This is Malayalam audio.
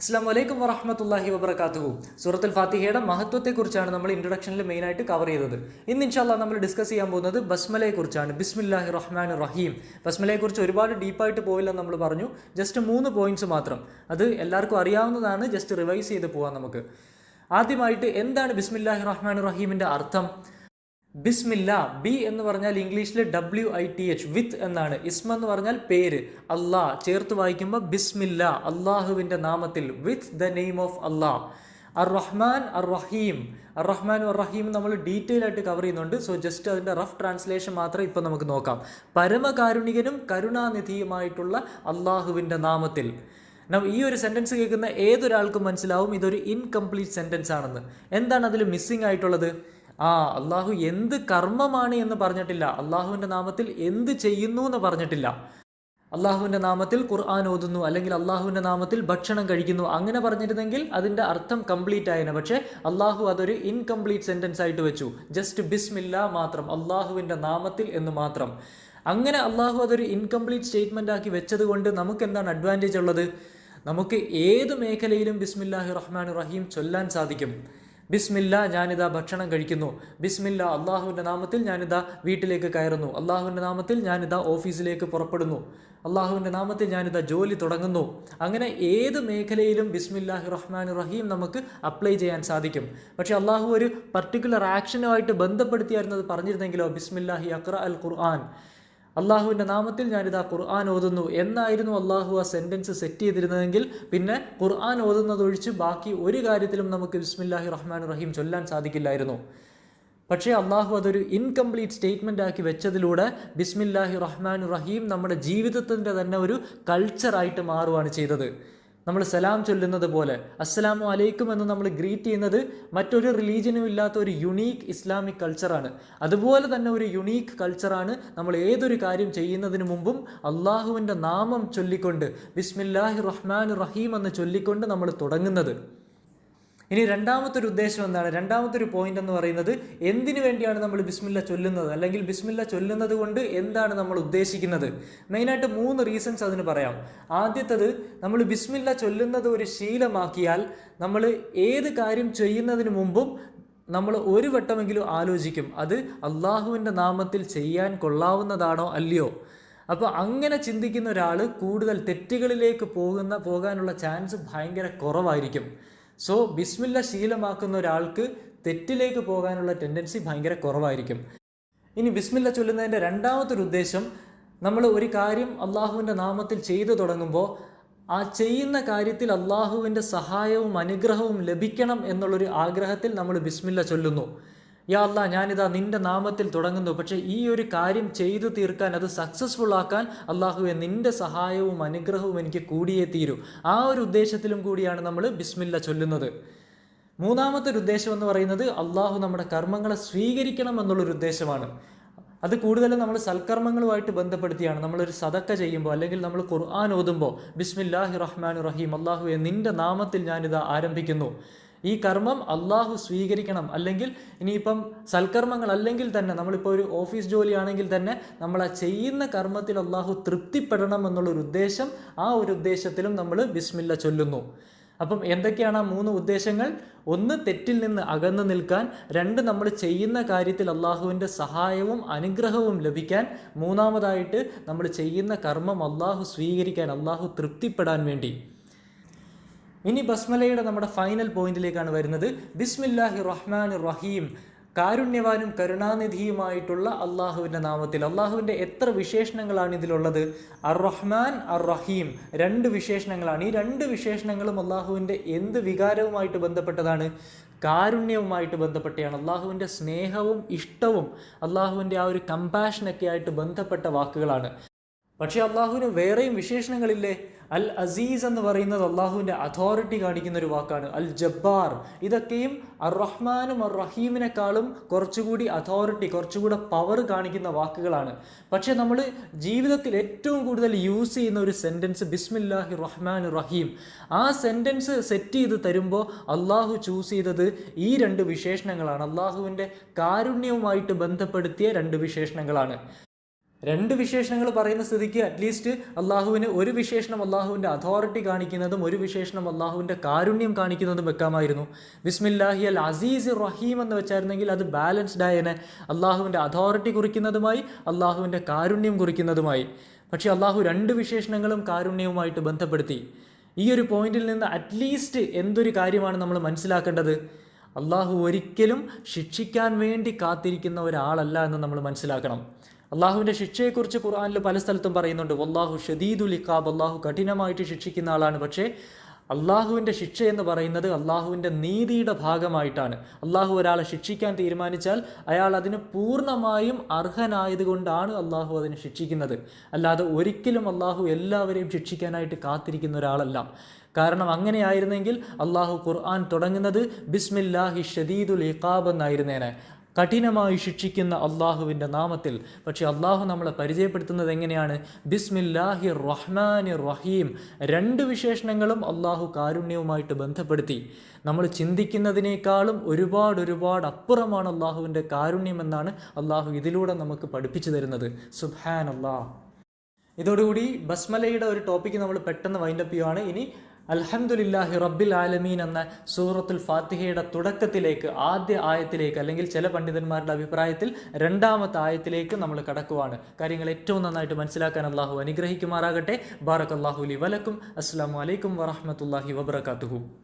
അസ്സാം വലൈക്കും വറഹമത്തല്ലാഹി വബർക്കാത്തുഹു സൂറത്തുൽ ഫാത്തിഹയുടെ മഹത്വത്തെക്കുറിച്ചാണ് നമ്മൾ ഇൻട്രൊഡക്ഷനിൽ മെയിനായിട്ട് കവർ ചെയ്തത്. ഇന്ന് ഇൻഷാല്ല നമ്മൾ ഡിസ്കസ് ചെയ്യാൻ പോകുന്നത് ബസ്മലയെക്കുറിച്ചാണ്. ബിസ്മില്ലാഹി റഹ്മാൻ റഹീം ബസ്മലയെക്കുറിച്ച് ഒരുപാട് ഡീപ്പായിട്ട് പോയില്ലെന്ന് നമ്മൾ പറഞ്ഞു. ജസ്റ്റ് മൂന്ന് പോയിന്റ്സ് മാത്രം. അത് എല്ലാവർക്കും അറിയാവുന്നതാണ്. ജസ്റ്റ് റിവൈസ് ചെയ്ത് പോകാം നമുക്ക്. ആദ്യമായിട്ട് എന്താണ് ബിസ്മില്ലാഹി റഹ്മാൻ റഹീമിന്റെ അർത്ഥം? ബിസ്മില്ല ബി എന്ന് പറഞ്ഞാൽ ഇംഗ്ലീഷിൽ W I T H with എന്നാണ്. ഇസ്മ എന്ന് പറഞ്ഞാൽ പേര്. അള്ളാ ചേർത്ത് വായിക്കുമ്പോൾ ബിസ്മില്ല അള്ളാഹുവിന്റെ നാമത്തിൽ with the name of Allah Ar Rahman Ar റഹീം അർ റഹ്മാൻ അർ റഹീം നമ്മൾ ഡീറ്റെയിൽ ആയിട്ട് കവർ ചെയ്യുന്നുണ്ട്. സോ ജസ്റ്റ് അതിന്റെ റഫ് ട്രാൻസ്ലേഷൻ മാത്രം ഇപ്പം നമുക്ക് നോക്കാം. പരമകാരുണികനും കരുണാനിധിയുമായിട്ടുള്ള അള്ളാഹുവിന്റെ നാമത്തിൽ. നം ഈ ഒരു സെന്റൻസ് കേൾക്കുന്ന ഏതൊരാൾക്കും മനസ്സിലാവും. ഇതൊരു ഇൻകംപ്ലീറ്റ് സെന്റൻസ് ആണെന്ന്. എന്താണ് അതിൽ മിസ്സിംഗ് ആയിട്ടുള്ളത്? ആ അള്ളാഹു എന്ത് കർമ്മമാണ് എന്ന് പറഞ്ഞിട്ടില്ല. അള്ളാഹുവിന്റെ നാമത്തിൽ എന്ത് ചെയ്യുന്നു എന്ന് പറഞ്ഞിട്ടില്ല. അള്ളാഹുവിന്റെ നാമത്തിൽ ഖുർആൻ ഓതുന്നു അല്ലെങ്കിൽ അള്ളാഹുവിന്റെ നാമത്തിൽ ഭക്ഷണം കഴിക്കുന്നു അങ്ങനെ പറഞ്ഞിരുന്നെങ്കിൽ അതിന്റെ അർത്ഥം കംപ്ലീറ്റ് ആയേനെ. പക്ഷേ അള്ളാഹു അതൊരു ഇൻകംപ്ലീറ്റ് സെന്റൻസ് ആയിട്ട് വെച്ചു. ജസ്റ്റ് ബിസ്മില്ല മാത്രം അള്ളാഹുവിന്റെ നാമത്തിൽ എന്ന് മാത്രം. അങ്ങനെ അള്ളാഹു അതൊരു ഇൻകംപ്ലീറ്റ് സ്റ്റേറ്റ്മെന്റ് ആക്കി വെച്ചത് കൊണ്ട് നമുക്ക് എന്താണ് അഡ്വാന്റേജ് ഉള്ളത്? നമുക്ക് ഏത് മേഖലയിലും ബിസ്മില്ലാഹി റഹ്മാൻ റഹീം ചൊല്ലാൻ സാധിക്കും. ബിസ്മില്ല ഞാനിതാ ഭക്ഷണം കഴിക്കുന്നു. ബിസ്മില്ല അള്ളാഹുവിന്റെ നാമത്തിൽ ഞാനിതാ വീട്ടിലേക്ക് കയറുന്നു. അള്ളാഹുവിന്റെ നാമത്തിൽ ഞാനിതാ ഓഫീസിലേക്ക് പുറപ്പെടുന്നു. അള്ളാഹുവിന്റെ നാമത്തിൽ ഞാനിതാ ജോലി തുടങ്ങുന്നു. അങ്ങനെ ഏത് മേഖലയിലും ബിസ്മില്ലാഹി റഹ്മാൻ റഹീം നമുക്ക് അപ്ലൈ ചെയ്യാൻ സാധിക്കും. പക്ഷേ അള്ളാഹു ഒരു പർട്ടിക്കുലർ ആക്ഷനുമായിട്ട് ബന്ധപ്പെടുത്തിയായിരുന്നത് പറഞ്ഞിരുന്നെങ്കിലോ? ബിസ്മില്ലാഹി അക്ര അൽ ഖുർആൻ. അള്ളാഹുവിന്റെ നാമത്തിൽ ഞാനിതാ ഖുർആൻ ഓതുന്നു എന്നായിരുന്നു അള്ളാഹു ആ സെന്റൻസ് സെറ്റ് ചെയ്തിരുന്നതെങ്കിൽ പിന്നെ ഖുർആൻ ഓതുന്നതൊഴിച്ച് ബാക്കി ഒരു കാര്യത്തിലും നമുക്ക് ബിസ്മില്ലാഹി റഹ്മാൻ റഹീം ചൊല്ലാൻ സാധിക്കില്ലായിരുന്നു. പക്ഷേ അള്ളാഹു അതൊരു ഇൻകംപ്ലീറ്റ് സ്റ്റേറ്റ്മെന്റ് ആക്കി വെച്ചതിലൂടെ ബിസ്മില്ലാഹി റഹ്മാൻ റഹീം നമ്മുടെ ജീവിതത്തിന്റെ തന്നെ ഒരു കൾച്ചറായിട്ട് മാറുകയാണ് ചെയ്തത്. നമ്മൾ സലാം ചൊല്ലുന്നത് പോലെ അസ്സലാമു അലൈക്കും എന്ന് നമ്മൾ ഗ്രീറ്റ് ചെയ്യുന്നത് മറ്റൊരു റിലീജിയനും ഇല്ലാത്ത ഒരു യുണീക്ക് ഇസ്ലാമിക് കൾച്ചറാണ് അതുപോലെ തന്നെ ഒരു യുണീക്ക് കൾച്ചറാണ് നമ്മൾ ഏതൊരു കാര്യം ചെയ്യുന്നതിന് മുമ്പും അള്ളാഹുവിന്റെ നാമം ചൊല്ലിക്കൊണ്ട് ബിസ്മില്ലാഹി റഹ്മാൻ റഹീം എന്ന് ചൊല്ലിക്കൊണ്ട് നമ്മൾ തുടങ്ങുന്നത്. ഇനി രണ്ടാമത്തെ ഒരു ഉദ്ദേശം എന്താണ്? രണ്ടാമത്തെ ഒരു പോയിന്റ് എന്ന് പറയുന്നത് എന്തിനു വേണ്ടിയാണ് നമ്മൾ ബിസ്മില്ല ചൊല്ലുന്നത്? അല്ലെങ്കിൽ ബിസ്മില്ല ചൊല്ലുന്നത് കൊണ്ട് എന്താണ് നമ്മൾ ഉദ്ദേശിക്കുന്നത്? മെയിനായിട്ട് മൂന്ന് റീസൺസ് അതിന് പറയാം. ആദ്യത്തത് നമ്മൾ ബിസ്മില്ല ചൊല്ലുന്നത് ഒരു ശീലമാക്കിയാൽ നമ്മൾ ഏത് കാര്യം ചെയ്യുന്നതിന് മുമ്പും നമ്മൾ ഒരു വട്ടമെങ്കിലും ആലോചിക്കും. അത് അള്ളാഹുവിന്റെ നാമത്തിൽ ചെയ്യാൻ കൊള്ളാവുന്നതാണോ അല്ലയോ? അപ്പോൾ അങ്ങനെ ചിന്തിക്കുന്ന ഒരാൾ കൂടുതൽ തെറ്റുകളിലേക്ക് പോകുന്ന പോകാനുള്ള ചാൻസ് ഭയങ്കര കുറവായിരിക്കും. സോ ബിസ്മില്ല ശീലമാക്കുന്ന ഒരാൾക്ക് തെറ്റിലേക്ക് പോകാനുള്ള ടെൻഡൻസി ഭയങ്കര കുറവായിരിക്കും. ഇനി ബിസ്മില്ല ചൊല്ലുന്നതിന്റെ രണ്ടാമത്തെ ഒരു ഉദ്ദേശം നമ്മൾ ഒരു കാര്യം അള്ളാഹുവിന്റെ നാമത്തിൽ ചെയ്തു തുടങ്ങുമ്പോൾ ആ ചെയ്യുന്ന കാര്യത്തിൽ അള്ളാഹുവിന്റെ സഹായവും അനുഗ്രഹവും ലഭിക്കണം എന്നുള്ളൊരു ആഗ്രഹത്തിൽ നമ്മൾ ബിസ്മില്ല ചൊല്ലുന്നു. യാ അല്ല ഞാനിതാ നിന്റെ നാമത്തിൽ തുടങ്ങുന്നു. പക്ഷേ ഈ ഒരു കാര്യം ചെയ്തു തീർക്കാൻ അത് സക്സസ്ഫുൾ ആക്കാൻ അള്ളാഹുവെ നിന്റെ സഹായവും അനുഗ്രഹവും എനിക്ക് കൂടിയേ തീരൂ. ആ ഒരു ഉദ്ദേശത്തിലും കൂടിയാണ് നമ്മൾ ബിസ്മില്ല ചൊല്ലുന്നത്. മൂന്നാമത്തെ ഒരു ഉദ്ദേശം എന്ന് പറയുന്നത് അള്ളാഹു നമ്മുടെ കർമ്മങ്ങളെ സ്വീകരിക്കണം എന്നുള്ളൊരു ഉദ്ദേശമാണ്. അത് കൂടുതലും നമ്മൾ സൽക്കർമ്മങ്ങളുമായിട്ട് ബന്ധപ്പെടുത്തിയാണ്. നമ്മളൊരു സതക്ക ചെയ്യുമ്പോൾ അല്ലെങ്കിൽ നമ്മൾ ഖുർആൻ ഓതുമ്പോൾ ബിസ്മില്ലാഹി റഹ്മാൻ റഹീം അള്ളാഹുവെ നിന്റെ നാമത്തിൽ ഞാനിത് ആരംഭിക്കുന്നു. ഈ കർമ്മം അള്ളാഹു സ്വീകരിക്കണം. അല്ലെങ്കിൽ ഇനിയിപ്പം സൽക്കർമ്മങ്ങൾ അല്ലെങ്കിൽ തന്നെ നമ്മളിപ്പോൾ ഒരു ഓഫീസ് ജോലിയാണെങ്കിൽ തന്നെ നമ്മൾ ആ ചെയ്യുന്ന കർമ്മത്തിൽ അള്ളാഹു തൃപ്തിപ്പെടണം എന്നുള്ളൊരു ഉദ്ദേശം ആ ഒരു ഉദ്ദേശത്തിലും നമ്മൾ ബിസ്മില്ല ചൊല്ലുന്നു. അപ്പം എന്തൊക്കെയാണ് ആ മൂന്ന് ഉദ്ദേശങ്ങൾ? ഒന്ന് തെറ്റിൽ നിന്ന് അകന്നു നിൽക്കാൻ. രണ്ട് നമ്മൾ ചെയ്യുന്ന കാര്യത്തിൽ അള്ളാഹുവിന്റെ സഹായവും അനുഗ്രഹവും ലഭിക്കാൻ. മൂന്നാമതായിട്ട് നമ്മൾ ചെയ്യുന്ന കർമ്മം അള്ളാഹു സ്വീകരിക്കാൻ അള്ളാഹു തൃപ്തിപ്പെടാൻ വേണ്ടി. ഇനി ബസ്മലയുടെ നമ്മുടെ ഫൈനൽ പോയിന്റിലേക്കാണ് വരുന്നത്. ബിസ്മില്ലാഹി റഹ്മാൻ റഹീം കാരുണ്യവാനും കരുണാനിധിയുമായിട്ടുള്ള അള്ളാഹുവിന്റെ നാമത്തിൽ. അള്ളാഹുവിന്റെ എത്ര വിശേഷണങ്ങളാണ് ഇതിലുള്ളത്? അർ റഹ്മാൻ അർ റഹീം രണ്ട് വിശേഷണങ്ങളാണ്. ഈ രണ്ട് വിശേഷണങ്ങളും അള്ളാഹുവിന്റെ എന്ത് വികാരവുമായിട്ട് ബന്ധപ്പെട്ടതാണ്? കാരുണ്യവുമായിട്ട് ബന്ധപ്പെട്ടാണ് അള്ളാഹുവിന്റെ സ്നേഹവും ഇഷ്ടവും അള്ളാഹുവിന്റെ ആ ഒരു കമ്പാഷനൊക്കെ ആയിട്ട് ബന്ധപ്പെട്ട വാക്കുകളാണ്. പക്ഷേ അള്ളാഹുവിന് വേറെയും വിശേഷണങ്ങളില്ലേ? അൽ അസീസ് എന്ന് പറയുന്നത് അള്ളാഹുവിന്റെ അതോറിറ്റി കാണിക്കുന്ന ഒരു വാക്കാണ്. അൽ ജബ്ബാർ. ഇതൊക്കെയും അർ റഹ്മാനും അർ റഹീമിനെക്കാളും കുറച്ചുകൂടി അതോറിറ്റി കുറച്ചുകൂടെ പവർ കാണിക്കുന്ന വാക്കുകളാണ്. പക്ഷേ നമ്മൾ ജീവിതത്തിൽ ഏറ്റവും കൂടുതൽ യൂസ് ചെയ്യുന്ന ഒരു സെന്റൻസ് ബിസ്മില്ലാഹി റഹ്മാൻ റഹീം ആ സെന്റൻസ് സെറ്റ് ചെയ്ത് തരുമ്പോൾ അള്ളാഹു ചൂസ് ചെയ്തത് ഈ രണ്ട് വിശേഷണങ്ങളാണ്. അള്ളാഹുവിന്റെ കാരുണ്യവുമായിട്ട് ബന്ധപ്പെടുത്തിയ രണ്ട് വിശേഷണങ്ങളാണ്. രണ്ട് വിശേഷണങ്ങൾ പറയുന്ന സ്ഥിതിക്ക് അറ്റ്ലീസ്റ്റ് അള്ളാഹുവിന് ഒരു വിശേഷണം അള്ളാഹുവിന്റെ അതോറിറ്റി കാണിക്കുന്നതും ഒരു വിശേഷണം അള്ളാഹുവിന്റെ കാരുണ്യം കാണിക്കുന്നതും വെക്കാമായിരുന്നു. ബിസ്മില്ലാഹി അൽ അസീസ് റഹീം എന്ന് വെച്ചായിരുന്നെങ്കിൽ അത് ബാലൻസ്ഡ് ആയനെ. അള്ളാഹുവിന്റെ അതോറിറ്റി കുറിക്കുന്നതുമായി അള്ളാഹുവിന്റെ കാരുണ്യം കുറിക്കുന്നതുമായി. പക്ഷേ അള്ളാഹു രണ്ട് വിശേഷണങ്ങളും കാരുണ്യവുമായിട്ട് ബന്ധപ്പെടുത്തി. ഈ ഒരു പോയിന്റിൽ നിന്ന് അറ്റ്ലീസ്റ്റ് എന്തൊരു കാര്യമാണ് നമ്മൾ മനസ്സിലാക്കേണ്ടത്? അള്ളാഹു ഒരിക്കലും ശിക്ഷിക്കാൻ വേണ്ടി കാത്തിരിക്കുന്ന ഒരാളല്ല എന്ന് നമ്മൾ മനസ്സിലാക്കണം. അള്ളാഹുവിന്റെ ശിക്ഷയെക്കുറിച്ച് ഖുർആനിൽ പല സ്ഥലത്തും പറയുന്നുണ്ട്. വല്ലാഹു ഷദീദുൽ ഇഖാബ്. അള്ളാഹു കഠിനമായിട്ട് ശിക്ഷിക്കുന്ന ആളാണ്. പക്ഷേ അള്ളാഹുവിന്റെ ശിക്ഷ എന്ന് പറയുന്നത് അള്ളാഹുവിന്റെ നീതിയുടെ ഭാഗമായിട്ടാണ്. അള്ളാഹു ഒരാളെ ശിക്ഷിക്കാൻ തീരുമാനിച്ചാൽ അയാൾ അതിന് പൂർണമായും അർഹനായതുകൊണ്ടാണ് അള്ളാഹു അതിനെ ശിക്ഷിക്കുന്നത്. അല്ലാതെ ഒരിക്കലും അള്ളാഹു എല്ലാവരെയും ശിക്ഷിക്കാനായിട്ട് കാത്തിരിക്കുന്ന ഒരാളല്ല. കാരണം അങ്ങനെയായിരുന്നെങ്കിൽ അള്ളാഹു ഖുർആൻ തുടങ്ങുന്നത് ബിസ്മില്ലാഹി ഷദീദുൽ ഇഖാബ് എന്നായിരുന്നേനെ. കഠിനമായി ശിക്ഷിക്കുന്ന അള്ളാഹുവിന്റെ നാമത്തിൽ. പക്ഷേ അള്ളാഹു നമ്മളെ പരിചയപ്പെടുത്തുന്നത് എങ്ങനെയാണ്? ബിസ്മില്ലാഹി റഹ്മാൻ റഹീം. രണ്ട് വിശേഷണങ്ങളും അള്ളാഹു കാരുണ്യവുമായിട്ട് ബന്ധപ്പെടുത്തി. നമ്മൾ ചിന്തിക്കുന്നതിനേക്കാളും ഒരുപാട് ഒരുപാട് അപ്പുറമാണ് അള്ളാഹുവിന്റെ കാരുണ്യമെന്നാണ് അള്ളാഹു ഇതിലൂടെ നമുക്ക് പഠിപ്പിച്ചു തരുന്നത്. സുഹാൻ അള്ളാഹ് ഇതോടുകൂടി ബസ്മലയുടെ ഒരു ടോപ്പിക്ക് നമ്മൾ പെട്ടെന്ന് വൈൻഡപ്പ് ചെയ്യുവാണ്. ഇനി അൽഹംദുലില്ലാഹി റബ്ബിൽ ആലമീൻ എന്ന സൂറത്തുൽ ഫാത്തിഹയുടെ തുടക്കത്തിലേക്ക് ആദ്യ ആയത്തിലേക്ക് അല്ലെങ്കിൽ ചില പണ്ഡിതന്മാരുടെ അഭിപ്രായത്തിൽ രണ്ടാമത്തെ ആയത്തിലേക്ക് നമ്മൾ കടക്കുവാണ്. കാര്യങ്ങൾ ഏറ്റവും നന്നായിട്ട് മനസ്സിലാക്കാൻ അള്ളാഹു അനുഗ്രഹിക്കുമാറാകട്ടെ. ബാറക് അള്ളാഹുലി വലക്കും. അസ്സാം വലൈക്കും വറഹമത്തല്ലാഹി വബർക്കാത്തുഹു